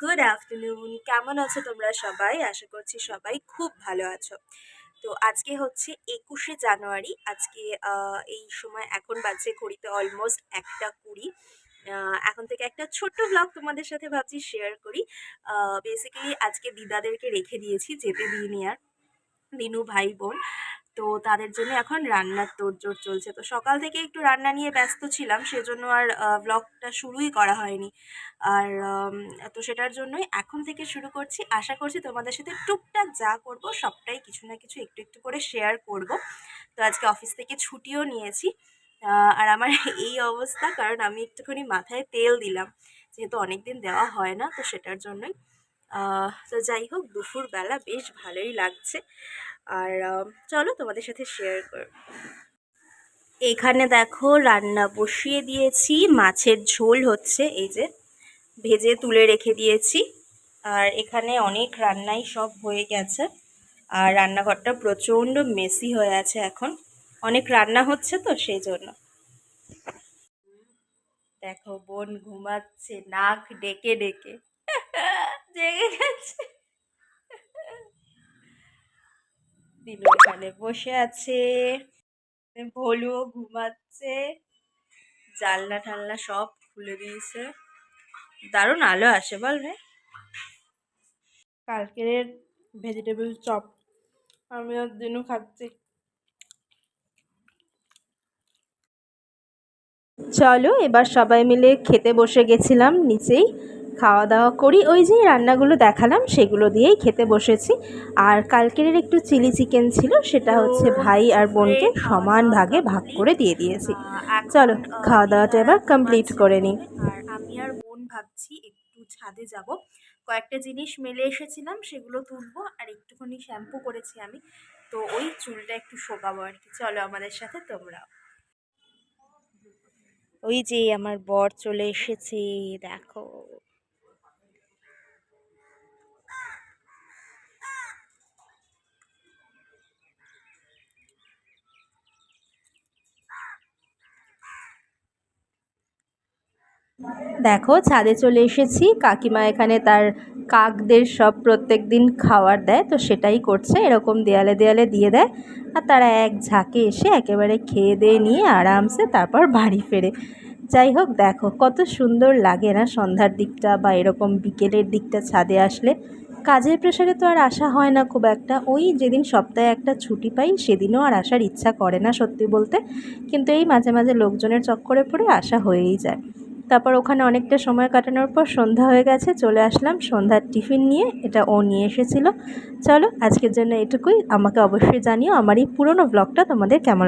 Good afternoon কেমন আছো তোমরা সবাই? আশা করছি সবাই খুব ভালো আছো। তো আজকে হচ্ছে একুশে জানুয়ারি। আজকে এই সময় এখন বাজছে ঘড়িতে অলমোস্ট একটা কুড়ি। এখন থেকে একটা ছোট্ট ব্লগ তোমাদের সাথে ভাবছি শেয়ার করি। বেসিক্যালি আজকে দিদাদেরকে রেখে দিয়েছি, যেতে দিইনি আর। দিনু ভাই বোন। তো তাদের জন্য এখন রান্নার তোড়জোড় চলছে। তো সকাল থেকে একটু রান্না নিয়ে ব্যস্ত ছিলাম, সেজন্য আর ব্লগটা শুরুই করা হয়নি। আর তো সেটার জন্যই এখন থেকে শুরু করছি। আশা করছি তোমাদের সাথে টুকটাক যা করব, সবটাই কিছু না কিছু একটু একটু করে শেয়ার করব। তো আজকে অফিস থেকে ছুটিও নিয়েছি। আর আমার এই অবস্থা, কারণ আমি একটুখানি মাথায় তেল দিলাম। যেহেতু অনেক দিন দেওয়া হয় না, তো সেটার জন্যই। তো যাই হোক, দুপুরবেলা বেশ ভালোই লাগছে। আর চলো তোমাদের সাথে শেয়ার কর, এখানে দেখো রান্না বসিয়ে দিয়েছি, মাছের ঝোল হচ্ছে, এই যে ভেজে তুলে রেখে দিয়েছি, আর এখানে অনেক রান্নাই সব হয়ে গেছে, আর রান্নাঘরটা প্রচণ্ড মেসি হয়ে আছে এখন, অনেক রান্না হচ্ছে তো সেই জন্য। দেখো বোন ঘুমাচ্ছে, নাক ডেকে ডেকে, জেগে গেছে। দিনু এখানে বসে আছে। ভলুও ঘুমাচ্ছে। জানলা টালনা সব খুলে দিয়েছে। দারুণ আলো আসে বল ভাই কালকের ভেজিটেবল চপ আমি আর দিনও খাচ্ছি। চলো এবার সবাই মিলে খেতে বসে গেছিলাম নিচেই। খাওয়া দাওয়া করি, ওই যে রান্নাগুলো দেখালাম, সেগুলো দিয়েই খেতে বসেছি। আর কালকের একটু চিলি চিকেন ছিল, সেটা হচ্ছে ভাই আর বোনকে সমান ভাগে ভাগ করে দিয়ে দিয়েছি। চলো খাওয়া দাওয়াটা এবার কমপ্লিট করে নিই। আর আমি আর বোন ভাবছি একটু ছাদে যাব। কয়েকটা জিনিস মেলে এসেছিলাম, সেগুলো তুলবো, আর একটুখানি শ্যাম্পু করেছি আমি। তো ওই চুলটা একটু শোকাবো আর কি। চলো আমাদের সাথে তোমরা ওই যে আমার বর চলে এসেছে, দেখো। দেখো, ছাদে চলে এসেছি। কাকিমা এখানে তার কাকদের সব প্রত্যেক দিন খাওয়ার দেয়, তো সেটাই করছে। এরকম দেয়ালে দেয়ালে দিয়ে দেয়। আর তারা এক ঝাঁকে এসে একেবারে খেয়ে দিয়ে নিয়ে আরামসে তারপর বাড়ি ফেরে। যাই হোক, দেখো, কত সুন্দর লাগে না সন্ধ্যার দিকটা বা এরকম বিকেলের দিকটা ছাদে আসলে। কাজের প্রেশারে তো আর আসা হয় না খুব একটা। ওই যেদিন সপ্তাহে একটা ছুটি পাই, সেদিনও আর আসার ইচ্ছা করে না সত্যি বলতে। কিন্তু এই মাঝে মাঝে লোকজনের চক্করে পড়ে আসা হয়েই যায়। তারপর ওখানে অনেকটা সময় কাটানোর পর সন্ধ্যা হয়ে গেছে, চলে আসলাম সন্ধ্যার টিফিন নিয়ে, এটা ও নিয়ে এসেছিল। চলো আজকের জন্য এটুকুই, আমাকে অবশ্যই জানিও আমার এই পুরনো ব্লগটা তোমাদের কেমন